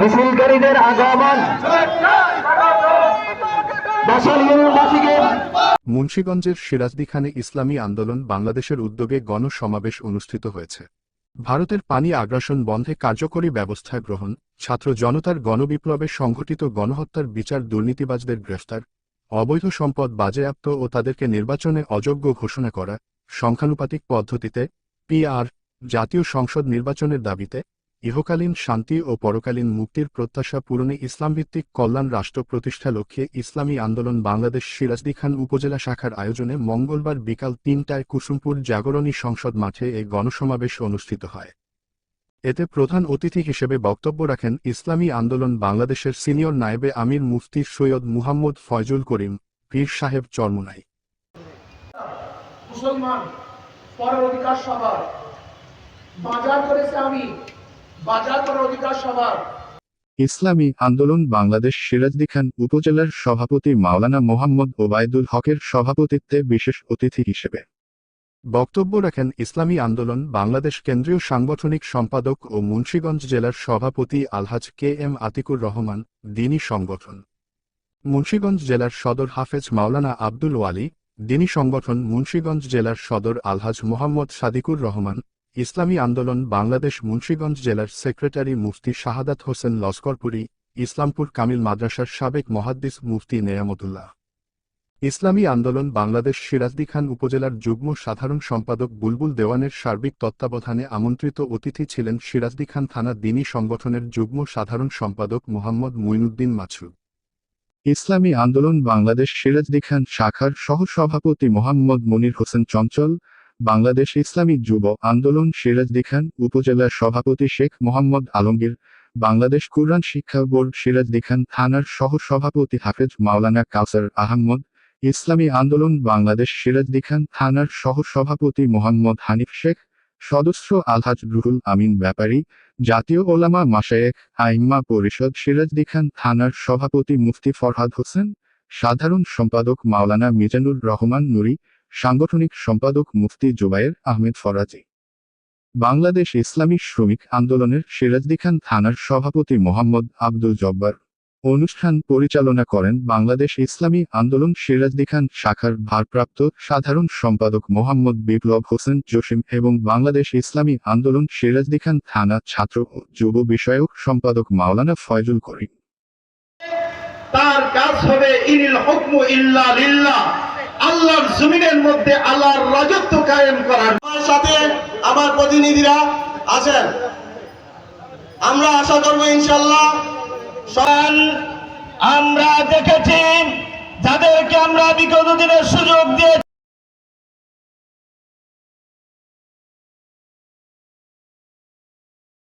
মিছিলকারীদের আগমন। মুন্সীগঞ্জের সিরাজদিখানে ইসলামী আন্দোলন বাংলাদেশের উদ্যোগে গণসমাবেশ অনুষ্ঠিত হয়েছে। ভারতের পানি আগ্রাসন বন্ধে কার্যকরী ব্যবস্থা গ্রহণ, ছাত্র জনতার গণবিপ্লবে সংঘটিত গণহত্যার বিচার দুর্নীতিবাজদের গ্রেফতার, অবৈধ সম্পদ বাজেয়াপ্ত ও তাদেরকে নির্বাচনে অযোগ্য ঘোষণা করা, সংখ্যানুপাতিক পদ্ধতিতে, পিআর, জাতীয় সংসদ নির্বাচনের দাবিতে ইহকালীন শান্তি ও পরকালীন মুক্তির প্রত্যাশা পূরণে ইসলামভিত্তিক কল্যাণ রাষ্ট্র প্রতিষ্ঠা লক্ষ্যে ইসলামী আন্দোলন বাংলাদেশ সিরাজদি খান উপজেলা শাখার আয়োজনে মঙ্গলবার বিকাল তিনটায় কুসুমপুর জাগরণী সংসদ মাঠে এ গণসমাবেশ অনুষ্ঠিত হয়। এতে প্রধান অতিথি হিসেবে বক্তব্য রাখেন ইসলামী আন্দোলন বাংলাদেশের সিনিয়র নায়েবে আমির মুফতি সৈয়দ মুহাম্মদ ফয়জুল করিম, পীর সাহেব চরমুনাই। মুসলমান পরের অধিকার সবার। বাজার করেছে আমি। ইসলামী আন্দোলন বাংলাদেশ সিরাজদি খান উপজেলার সভাপতি মাওলানা মোহাম্মদ ওবায়দুল হকের সভাপতিত্বে বিশেষ অতিথি হিসেবে। বক্তব্য রাখেন ইসলামী আন্দোলন বাংলাদেশ কেন্দ্রীয় সাংগঠনিক সম্পাদক ও মুন্সীগঞ্জ জেলার সভাপতি আলহাজ কে এম আতিকুর রহমান, দিনী সংগঠন। মুন্সীগঞ্জ জেলার সদর হাফেজ মাওলানা আব্দুল ওয়ালি, দিনী সংগঠন মুন্সীগঞ্জ জেলার সদর আলহাজ মোহাম্মদ সাদিকুর রহমান ইসলামী আন্দোলন বাংলাদেশ মুন্সীগঞ্জ জেলার সেক্রেটারি মুফতি শাহাদাত হোসেন লস্করপুরি, ইসলামপুর কামিল মাদ্রাসার সাবেক মহাদ্দিস মুফতি নেয়ামতুল্লাহ। ইসলামী আন্দোলন বাংলাদেশ সিরাজদি খান উপজেলার যুগ্ম সাধারণ সম্পাদক বুলবুল দেওয়ানের সার্বিক তত্ত্বাবধানে আমন্ত্রিত অতিথি ছিলেন সিরাজদি খান থানা দিনী সংগঠনের যুগ্ম সাধারণ সম্পাদক মোহাম্মদ মুইনুদ্দিন মাছুদ। ইসলামী আন্দোলন বাংলাদেশ সিরাজদি খান শাখার সহসভাপতি মোহাম্মদ মনির হোসেন চঞ্চল বাংলাদেশ ইসলামী যুব আন্দোলন সিরাজদি খান উপজেলার সভাপতি শেখ মোহাম্মদ আলমগীর, বাংলাদেশ কুরআন শিক্ষা বোর্ড সিরাজদি খান থানার সহসভাপতি হাফেজ মাওলানা কাউসার আহমদ, ইসলামী আন্দোলন বাংলাদেশ সিরাজদি খান থানার সহসভাপতি মোহাম্মদ হানিফ শেখ, সদস্য আলহাজ রুহুল আমিন ব্যাপারী, জাতীয় ওলামা মাশায়েখ আইম্মা পরিষদ সিরাজদি খান থানার সভাপতি মুফতি ফরহাদ হোসেন, সাধারণ সম্পাদক মাওলানা মিজানুর রহমান নুরি সাংগঠনিক সম্পাদক মুফতি জোবায়ের আহমেদ ফরাজি। বাংলাদেশ ইসলামী শ্রমিক আন্দোলনের সিরাজদি খান থানার সভাপতি মোহাম্মদ আব্দুল জব্বার অনুষ্ঠান পরিচালনা করেন বাংলাদেশ ইসলামী আন্দোলন সিরাজদি খান শাখার ভারপ্রাপ্ত সাধারণ সম্পাদক মোহাম্মদ বিপ্লব হোসেন জসিম এবং বাংলাদেশ ইসলামী আন্দোলন সিরাজদি খান থানা ছাত্র ও যুব বিষয়ক সম্পাদক মাওলানা ফয়জুল করিম। তার কাজ হবে ইনিল হুকমু ইল্লা লিল্লাহ। আল্লাহর জমিনের মধ্যে আল্লাহর রাজত্ব কায়েম করার আমার সাথে আমার প্রতিনিধিরা আছেন। আমরা আশা করব ইনশাল্লাহ সন আমরা দেখেছি যাদেরকে আমরা বিগত দিনের সুযোগ দিয়ে